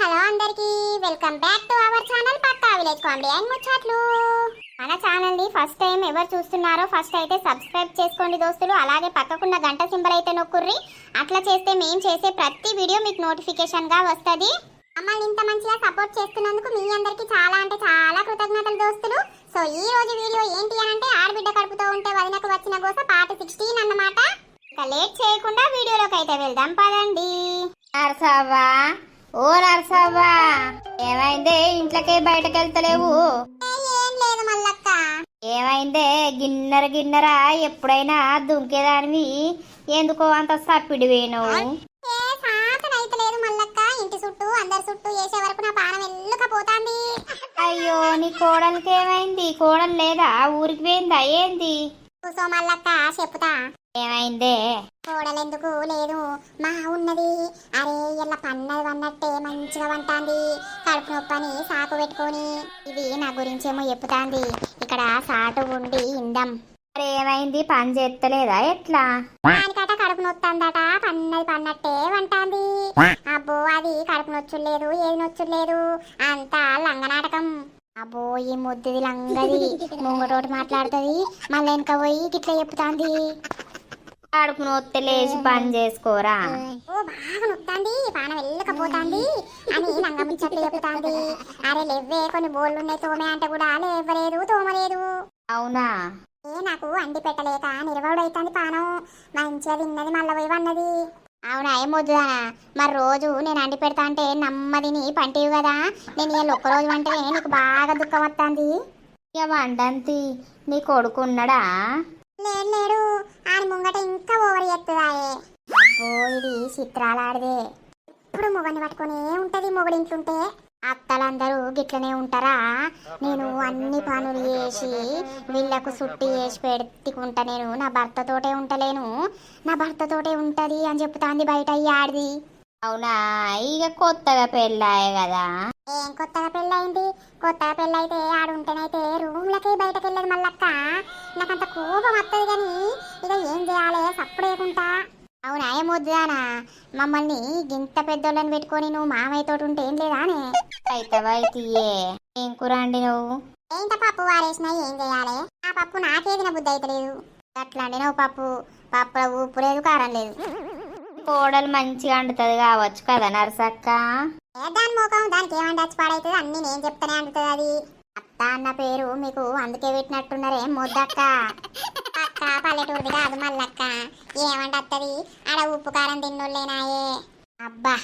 Hello అందరికి welcome back to our channel Pakka village comedy and ముచ్చట్లు. మన ఛానల్ని ఫస్ట్ టైం ఎవరు చూస్తున్నారో ఫస్ట్ అయితే సబ్స్క్రైబ్ చేసుకోండి దోస్తులు. అలాగే పక్కకున్న గంట సింబల్ అయితే నొక్కుర్రి. అట్లా చేస్తే మేం చేసే ప్రతి వీడియో మీకు నోటిఫికేషన్గా వస్తది. మమ్మల్ని ఇంత మంచిగా సపోర్ట్ చేస్తున్నందుకు మీ అందరికి చాలా అంటే చాలా కృతజ్ఞతలు దోస్తులు. సో ఈ రోజు వీడియో ఏంటి అని అంటే ఆడబిడ్డ కడుపుతో ఉంటే వదినకు వచ్చిన గోస పార్ట్ సిక్స్టీన్ అన్నమాట. ఇక లేట్ చేయకుండా వీడియోలోకి అయితే వెళ్దాం పదండి. ఓ నర్సవ్వా ఏమైందే ఇంట్లోకే బయటకు వెళ్తలేవు ఏం లేదు మల్లక్క. ఏమైందే గిన్నెర గిన్నెర ఎప్పుడైనా దుంకేదానివి? ఎందుకో అంత సప్పిడి వేయను ఏ సాతన అయితే లేదు మల్లక్క. ఇంటి చుట్టూ అందరి చుట్టూ వేసే వరకు నా పానం ఎల్లుకపోతాంది అయ్యో నీ కోడలికి ఏమైంది? కోడలు లేదా? ఊరికి పోయిందా? ఏంది? కూసో మల్లక్క చెప్పుతా. ఏమైందే? కోడలెందుకు లేదు? మా ఉన్నది. అరే ఇలా పన్నది వన్నట్టే మంచిగా వంటాంది. కడుపు నొప్పని సాకు పెట్టుకొని. ఇది నా గురించేమో చెప్పుతాంది ఇక్కడ సాటు ఉండి ఇందం. మరి ఏమైంది? పని చేస్తలేదా ఎట్లా? దానికట కడుపు నొత్తందట. పన్నది పన్నట్టే వంటాంది. అబ్బో అది కడుపు నొచ్చులేదు ఏది నొచ్చులేదు. అంతా లంగనాటకం. అబ్బో ఈ ముద్దుది లంగది. ముంగటోటి మాట్లాడుతుంది. మళ్ళీ వెనక పోయి గిట్ల చెప్తాంది. కడుపు నొత్తి లేచి పని చేసుకోరా? ఓ బాగా నొత్తాంది. పానం వెళ్ళకపోతాంది. అని లంగ ముచ్చట్లు చెప్తాంది అరే లేవే కొన్ని బోళ్ళు ఉన్నాయి తోమే అంటే కూడా లేవలేదు తోమలేదు. అవునా? ఏ నాకు అండి పెట్టలేక నిర్వడైతుంది పానం. మంచిగా తిన్నది మళ్ళీ పోయి వన్నది. అవునా ఏం వద్దుదానా మరి రోజు నేను అండి పెడతా అంటే నమ్మదిని పంటివి కదా. నేను ఇవాళ ఒక్క రోజు అంటే నీకు బాగా దుఃఖం వస్తుంది ఇక వండంతి. నీ కొడుకున్నాడా? లేడు లేడు ముంగట ఇంకా ఓవర్ చేస్తుందాయే. అబ్బో ఇది చిత్రాలాడిదే. ఇప్పుడు మొగని పట్టుకునే ఉంటది మొగుడింట్లుంటే అత్తలందరూ గిట్లనే ఉంటారా? నేను అన్ని పనులు చేసి వీళ్ళకు సుట్టి చేసి పెట్టుకుంటా నేను. నా భర్తతోటే ఉంటలేను. నా భర్తతోటే ఉంటది అని చెప్తాంది బయట ఈ ఆడిది. అవునా? ఇక కొత్తగా పెళ్ళాయే కదా. ఏం కొత్తగా పెళ్ళయింది? కొత్తగా పెళ్ళైతే ఆడుంటేనైతే రూమ్లకి బయటకు వెళ్ళదు మల్లక్క. నాకంత కోపం వస్తుంది కానీ ఇక ఏం చేయాలి సప్పుడేకుంటా. అవునా ఏమొద్దుదానా మమ్మల్ని గింత పెద్దోళ్ళని పెట్టుకొని నువ్వు మామయ్యతో ఉంటే ఏం లేదానే? అయితవైతియే ఏం కూర అండి నువ్వు ఏంట పప్పు వారేసినా ఏం చేయాలి? ఆ పప్పు నాకేదిన బుద్ధి అయితలేదు అట్లా అండి నువ్వు పప్పు. పప్పులో ఉప్పు లేదు కారం లేదు. కోడలు మంచిగా అంటుతుంది కావచ్చు కదా నర్సక్క? దాని ముఖం? దానికి ఏమంటే వచ్చి పాడైతుంది? అన్ని నేను చెప్తానే అంటుంది అది. అత్త అన్న పేరు మీకు అందుకే పెట్టినట్టున్నారే ముద్దక్క. అక్క పల్లెటూరుది కాదు మల్లక్క. ఏమంటది ఆడ ఉప్పు కారం తిన్నోళ్ళేనాయే అబ్బా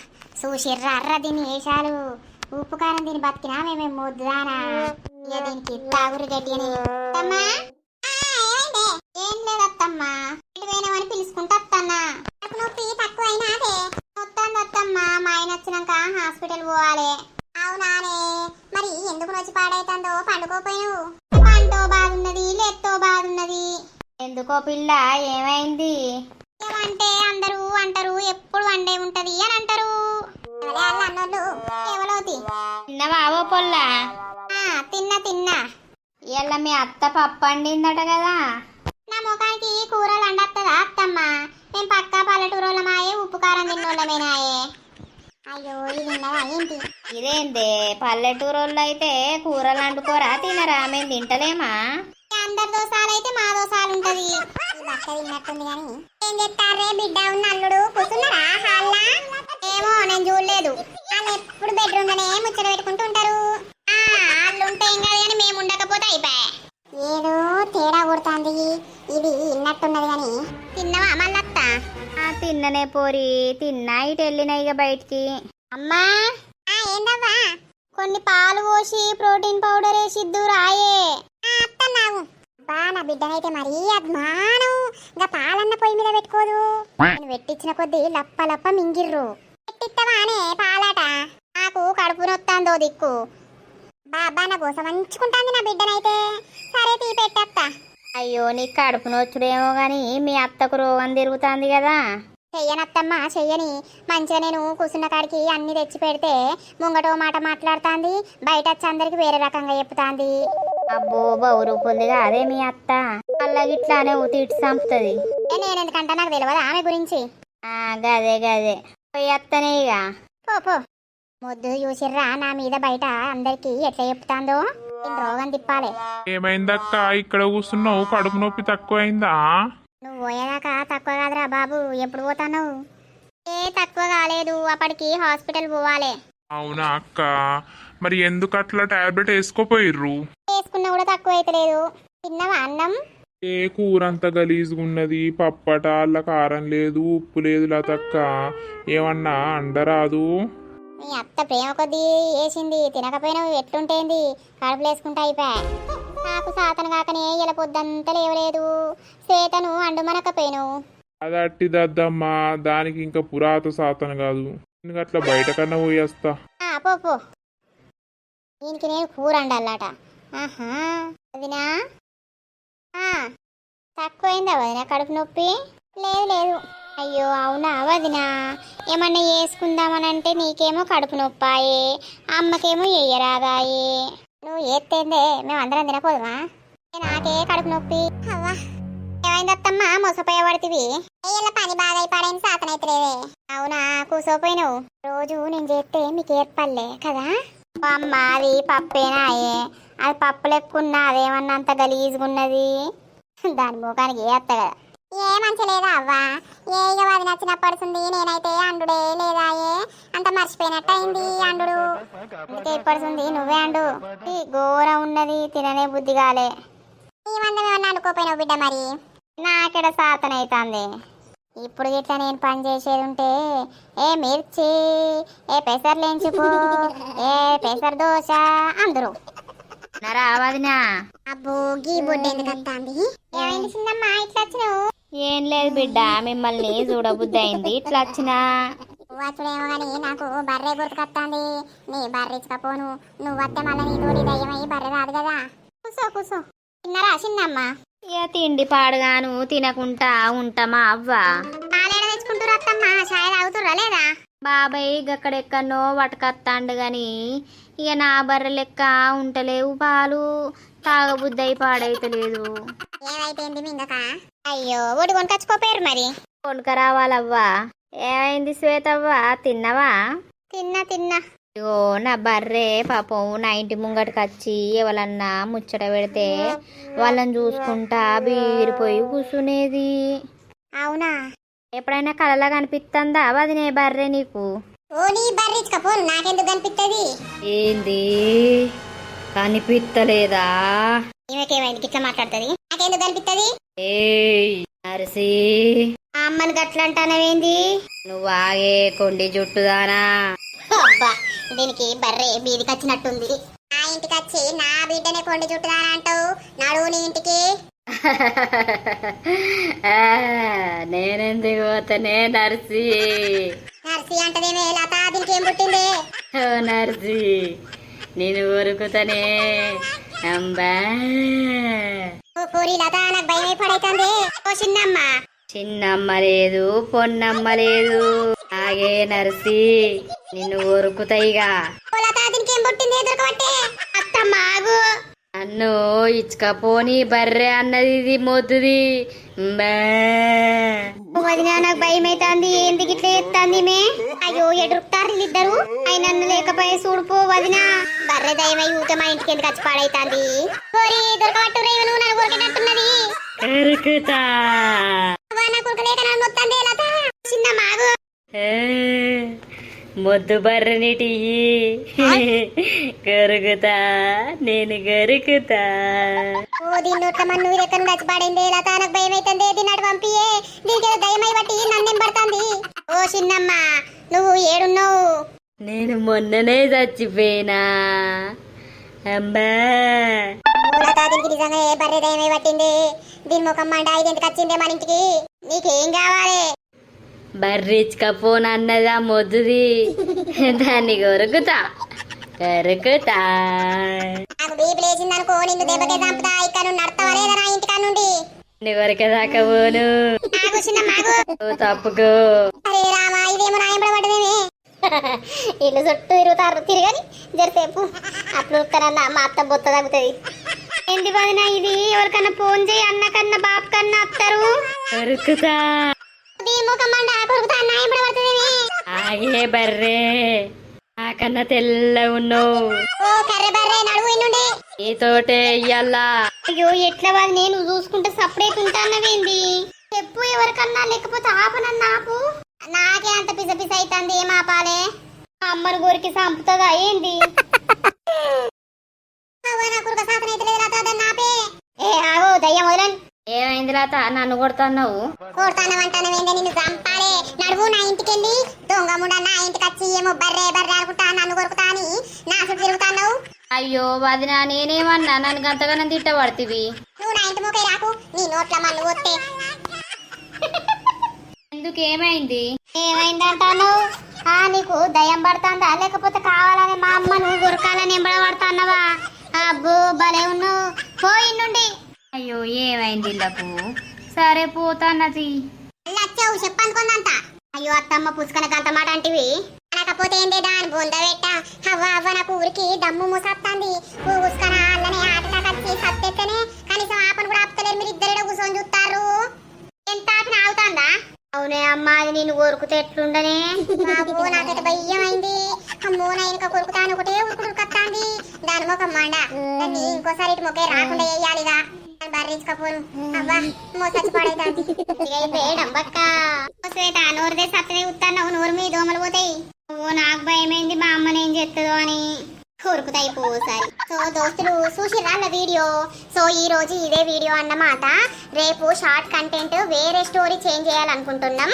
చూసిర్రా అర్ర దీన్ని వేశారు ఉప్పు కారం తిని బతికినా మేమే ముద్దానా? ఇక దీనికి తాగురు గట్టిని అత్తమ్మా? ఏం లేదత్తమ్మా. పోయినామని పిలుచుకుంటా అదే మొత్తం వద్దమ్మా మా ఆయన వచ్చినాక హాస్పిటల్ పోవాలి. అవునానే మరి ఎందుకు నొచ్చి పాడైతుందో పండుకోపోయావు పంటో బాగున్నది లేత్తో బాగున్నది. ఎందుకో పిల్ల ఏమైంది? ఏమంటే అందరూ అంటారు ఎప్పుడు వండే ఉంటది అని అంటారు. తిన్నవావో పొల్ల? తిన్నా తిన్నా. ఇవాళ మీ అత్త పప్పు వండిందట కదా. నా ముఖానికి కూరలు అండత్తదా అత్తమ్మ? మేము పక్కా పల్లెటూరులమాయే ఉప్పు కారం తిన్నోళ్ళమేనాయే అయ్యో ఇది ఏంటి? ఇదేందే? పల్లెటూరు వాళ్ళు అయితే కూరలు వండుకోరా తినరా? మేము తింటలేమా? అందరి దోసాలు అయితే మా దోసాలు ఉంటది తిన్నట్టుంది కానీ ఏం చెప్తారే బిడ్డ? ఉన్న అల్లుడు కూర్చున్నారా? హాల్లా? ఏమో నేను చూడలేదు. వాళ్ళు ఎప్పుడు బెడ్రూమ్లోనే ముచ్చట పెట్టుకుంటూ ఉంటారు. వాళ్ళు ఉంటే ఏం కాదు కానీ మేము ఉండకపోతే అయిపోయా. ఏదో తేడా కొడుతుంది. ఇది ఇన్నట్టున్నది కానీ. తిన్నవా మళ్ళత్త ఆ, తిన్ననే పోరి. తిన్నా ఇటు వెళ్ళినా ఇక బయటికి. అమ్మా! ఆ ఏందవ్వా? కొన్ని పాలు పోసి ప్రోటీన్ పౌడర్ వేసిద్దు రాయే. అత్తన్నావు. బా నా బిడ్డనైతే మరీ అద్మానం. ఇంకా పాలన్న పొయ్యి మీద పెట్టుకోదు. నేను పెట్టించిన కొద్దీ లప్ప లప్ప మింగిర్రు. పెట్టిత్తవానే పాలాట? నాకు కడుపు నొత్తాందో దిక్కు. బాబా నా కోసం మంచుకుంటాంది నా బిడ్డనైతే. సరే తీ పెట్టత్తా. అయ్యో నీకు కడుపు నొచ్చుడేమో గాని మీ అత్తకు రోగం తిరుగుతుంది కదా. చెయ్యనత్తమ్మ చెయ్యని. మంచిగా నేను కూర్చున్న కాడికి అన్ని తెచ్చి పెడితే ముంగటో మాట మాట్లాడుతాంది బయట వచ్చి అందరికి వేరే రకంగా చెప్తాంది. అబ్బో బౌరుకుందిగా అదే మీ అత్త. అల్ల గిట్లానే తిట్టి చంపుతుంది. ఏ నేను ఎందుకంటే నాకు తెలియదు ఆమె గురించి? ఆ గదే గదే. పోయి అత్తనే ఇక పో పో. మొద్దు చూసిర్రా నా మీద బయట అందరికి ఎట్లా చెప్తాందో? దీని రోగం తిప్పాలి? ఏమైందక్క? ఇక్కడ కూర్చున్నావు కడుపు నొప్పి తక్కువైందా? నువ్వు పోయేదాకా తక్కువ కాదురా బాబు ఎప్పుడు పోతాను ఏ తక్కువ కాలేదు అప్పటికి హాస్పిటల్ పోవాలి. అవునా అక్క? మరి ఎందుకు అట్లా టాబ్లెట్ వేసుకోపోయిర్రు? వేసుకున్నా కూడా తక్కువ అవుతలేదు తిన్నవా అన్నం? ఏ కూర అంత గలీజ్గా ఉన్నది పప్పట అల్ల కారం లేదు ఉప్పు లేదు లతక్క. ఏమన్నా అండరాదు? మీ అత్త ప్రేమ కొద్దీ వేసింది తినకపోయినావు ఎట్లుంటేంది? కడుపులు వేసుకుంటా అయిపోయా. నాకు సాతన కాకనే ఇలా పొద్దంతా లేవలేదు. శ్వేతను అండుమనకపోయాను. అది అట్టిదద్దమ్మా దానికి ఇంకా పురాత సాతన కాదు. నేను అట్లా బయట కన్నా పోయేస్తా పో పో. దీనికి నేను కూర అండాలట. ఆహా వదినా? ఆ, తక్కువైందా వదినా కడుపు నొప్పి? లేదు లేదు. అయ్యో అవునా వదినా? ఏమన్నా వేసుకుందామనంటే నీకేమో కడుపు నొప్పాయే అమ్మకేమో ఎయ్యరాదాయే. నువ్వు ఏత్తేందే మేము అందరం తినపోదుమా నాకే కడుపు నొప్పి. అవ్వా. ఏమైందత్తమ్మా మోసపోయే పడుతుంది అయ్యల పని బాగా అయిపోయింది సాతనైతలేదే అవునా? కూసోపోయినావు? రోజు నేను చేస్తే మీకు ఏర్పడలే కదా? అమ్మ అది పప్పేనాయే అది పప్పు లెక్కున్నా అదేమన్నా అంత గలీజ్గా ఉన్నది దాని ముఖానికి ఏ అత్త కదా? ఏ మంచి లేదా అవ్వా? ఏ ఇక అది నచ్చినప్పడుతుంది నేనైతే అండుడే లేదా ఏ? అంత మర్చిపోయినట్టు అయింది అండు అందుకే ఇప్పడుతుంది నువ్వే అండు. ఈ ఘోరం ఉన్నది తిననే బుద్ధి కాలే. ఈ మందం ఏమన్నా అనుకోపోయినావు బిడ్డ మరి? నాకెడ సాతన అవుతుంది ఇప్పుడు ఇట్లా నేను పని చేసేది ఉంటే ఏ మిర్చి ఏ పెసర్లేంచుకు ఏ పెసర్ దోశ అందరూ. నరా వదినా. అబ్బో గీ బొడ్డు ఎందుకు వస్తాంది ఏమైంది చిన్నమ్మా? ఇట్లా వచ్చినావు? ఏం లేదు బిడ్డ మిమ్మల్ని చూడబుద్ధి అయింది ఇట్లా వచ్చినా? వచ్చుడేమో కానీ నాకు బర్రె గుర్తుకొస్తాంది నీ బర్రె ఇచ్చకపోను. నువ్వు వస్తే మళ్ళీ నీ తోడి దయ్యమయ్యి బర్రె రాదు కదా. కూసో కూసో. తిన్నరా చిన్నమ్మ? ఇక తిండి పాడుగాను తినకుంటా ఉంటామా అవ్వా? పాలేడ తెచ్చుకుంటారు అత్తమ్మ చాయ్ తాగుతురా లేదా? బాబాయ్ గక్కడెక్కడనో పట్టుకత్తాండు గాని ఇక నా బర్రె లెక్క ఉంటలేవు పాలు. తాగబుద్ధి అయి పాడైతలేదు ఏమైపోయింది మింగక? అయ్యో ఒకటి కొనుకొచ్చుకోపోయారు మరి. కొనుక రావాలవ్వా ఏమైంది శ్వేతవ్వా? తిన్నవా? తిన్నా తిన్నా. ఇగో నా బర్రె పాపం నా ఇంటి ముంగటికి వచ్చి ఎవరన్నా ముచ్చట పెడితే వాళ్ళని చూసుకుంటా బీరిపోయి కూసునేది. అవునా? ఎప్పుడైనా కలలా కనిపిస్తుందా వదినే బర్రె నీకు? ఓ నీ బర్రె ఇచ్చకపోను నాకెందుకు కనిపిస్తుంది ఏంది? కనిపిస్తలేదా ఈమెకేమైంది ఇట్లా మాట్లాడుతుంది? నాకెందుకు కనిపిస్తుంది ఏయ్ నరసి. ఆ అమ్మని గట్ల అంటానవేంది నువ్వు ఆగే కొండి జుట్టుదానా? అబ్బా దీనికి బర్రె బీదికి వచ్చినట్టుంది నా ఇంటికి వచ్చి నా బిడ్డనే కొండి చుట్టుదానా అంటావు? నడువు నీ ఇంటికి? నేనెందుకు పోతానే నర్సి? నర్సి అంటదేమే లత దీనికి ఏం పుట్టింది నర్సి. నేను ఊరుకుతానే. అంబా. చిన్నమ్మ. లేదు పొన్నమ్మ లేదు. ఆగే నర్సి నిన్ను ఊరుకుతాయిగా నన్ను ఇచ్చుకపోని బర్రె అన్నది ఇది మొద్దుది. మే. ఓ వదినా నాకు భయం అవుతుంది ఎందుకు ఇట్లా ఎత్తాంది మే? అయ్యో ఎడురుతారు వీళ్ళిద్దరు ఆయన నన్ను లేకపోయే చూడుపో వదినా. బర్రె దయమై ఊత మా ఇంటికి ఎందుకు వచ్చి పాడైతాంది? ఓరి దొరకబట్టు రేవను నన్ను కరుకుతా నా నన్ను చిన్న మాగు. ఏ, మొద్దు బర్రెనిటి. కరుగుతా నేను కరుగుతా ఓ దీని నోట్ల మన్ను ఎక్కడ నుండి వచ్చి పాడైంది లత నాకు భయం అవుతుంది దీన్ని అటు పంపియే. దీనికి ఏదో దయమై బట్టి నన్నేం పడుతుంది. ఓ చిన్నమ్మ నువ్వు ఏడున్నావు? నేను మొన్ననే చచ్చిపోయినా. అమ్మా మూలత దీనికి నిజంగా ఏ బర్రె దయమై పట్టింది? దీని ముఖం మండ ఇది ఎందుకు వచ్చిందే మన ఇంటికి? నీకేం కావాలి? బర్రిచ్చుకపోను అన్నదా మొద్దుది దాన్ని కొరుకుతా కరుకుతా బీపీ కొరకదాకా పోను. తప్పుకో. అరే రామా ఇదేమో నా ఎంబడబడ్డదేమే ఇల్లు చుట్టూ తిరుగుతారు. తిరగని జరిసేపు. అట్లు ఉత్తరన్నా మా అత్త బొత్త తగ్గుతుంది. వదిన ఇది? ఎవరికన్నా ఫోన్ చేయి అన్న కన్నా బాబు కన్నా అత్తరు. కొరుకుతా ఆగే బర్రే నాకన్నా తెల్ల ఉన్నావు. నీతోటే ఇయ్యాలా? అయ్యో ఎట్లా వాళ్ళు నేను చూసుకుంటే సపరేట్ ఉంటానవేంది చెప్పు ఎవరికన్నా లేకపోతే ఆపనన్నా ఆపు. నాకే అంత పిస పిస అవుతుంది ఏం ఆపాలే? అమ్మని గోరికి చంపుతుందా ఏంది? ఏ ఆగో దయ్యం ఏమైంది లాత నన్ను కొడుతున్నావు? కోడతానవంటానవేందే నిన్ను చంపాలే? నడువు నా ఇంటికి వెళ్ళి దొంగ ముండ నా ఇంటికి వచ్చి ఏమో బర్రె బర్రె అనుకుంటా నన్ను కొరుకుతా అని నా చుట్టూ తిరుగుతావు అయ్యో వదిన నేనేమన్నా? నన్ను గంతగానం తిట్టబడుతుంది నువ్వు నా ఇంటి ముఖే రాకు నీ నోట్ల మన్ను వస్తే ఎందుకు ఏమైంది ఏమైందంటాను ఆ నీకు దయ్యం పడుతుందా? లేకపోతే కావాలని మా అమ్మ నువ్వు గురకాలని ఎంబడబడుతున్నావా? అబ్బో భలే ఉన్నావు. పోయి నుండి అయ్యో ఏమైంది ఇళ్ళకు సరే పోతాన్నది మళ్ళీ వచ్చావు చెప్పనుకుందంత అయ్యో అత్తమ్మ పుసుకనకు అంత మాట అంటివి. అనకపోతే ఏందే దాని బొంద పెట్ట? అవ్వ అవ్వ నాకు ఊరికి దమ్ము మూసొత్తాంది. పుసుకన అల్లనే ఆటటాక్ వచ్చి సత్తెత్తనే కనీసం ఆపను కూడా ఆపుతలేరు మీరు ఇద్దరు కూర్చొని చూస్తారు ఎంత ఆపిన ఆగుతాందా? అవునే అమ్మ అది నేను కోరుకుతే ఎట్లుండనే? బాబు నాకైతే భయం అయింది అమ్మో నా ఇంకా కొరుకుతాను ఒకటే ఉరుకుతాంది దాని మొక్క మండ. ఇంకోసారి ఇటు మొకే రాకుండా వేయాలిగా. బర్రించుకపోను అవ్వా మోసచ్చి పడైతాంది ఇక శ్వేత నోరు తెసి అత్తనే నోరు మీ దోమలు పోతాయి. ఓ నాకు భయమైంది మా అమ్మని ఏం చేస్తుందో అని. కొరుకుతాయి పోసారి. సో దోస్తులు చూసిరా అన్న వీడియో? సో ఈ రోజు ఇదే వీడియో అన్నమాట. రేపు షార్ట్ కంటెంట్ వేరే స్టోరీ చేంజ్ చేయాలనుకుంటున్నాం.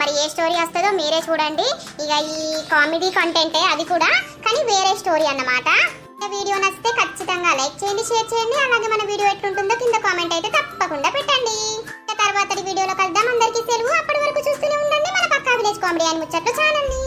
మరి ఏ స్టోరీ వస్తుందో మీరే చూడండి. ఇక ఈ కామెడీ కంటెంటే అది కూడా కానీ వేరే స్టోరీ అన్నమాట. వీడియో నచ్చితే ఖచ్చితంగా లైక్ చేయండి షేర్ చేయండి. అలాగే మన వీడియో ఎట్లుంటుందో కింద కామెంట్ అయితే తప్పకుండా పెట్టండి. తర్వాత వీడియోలో కలుద్దాం. అందరికీ సెలవు. అప్పటి వరకు చూస్తూనే ఉండండి. మన పక్కా విలేజ్ కామెడీ అని ముచ్చట్లు ఛానల్ని.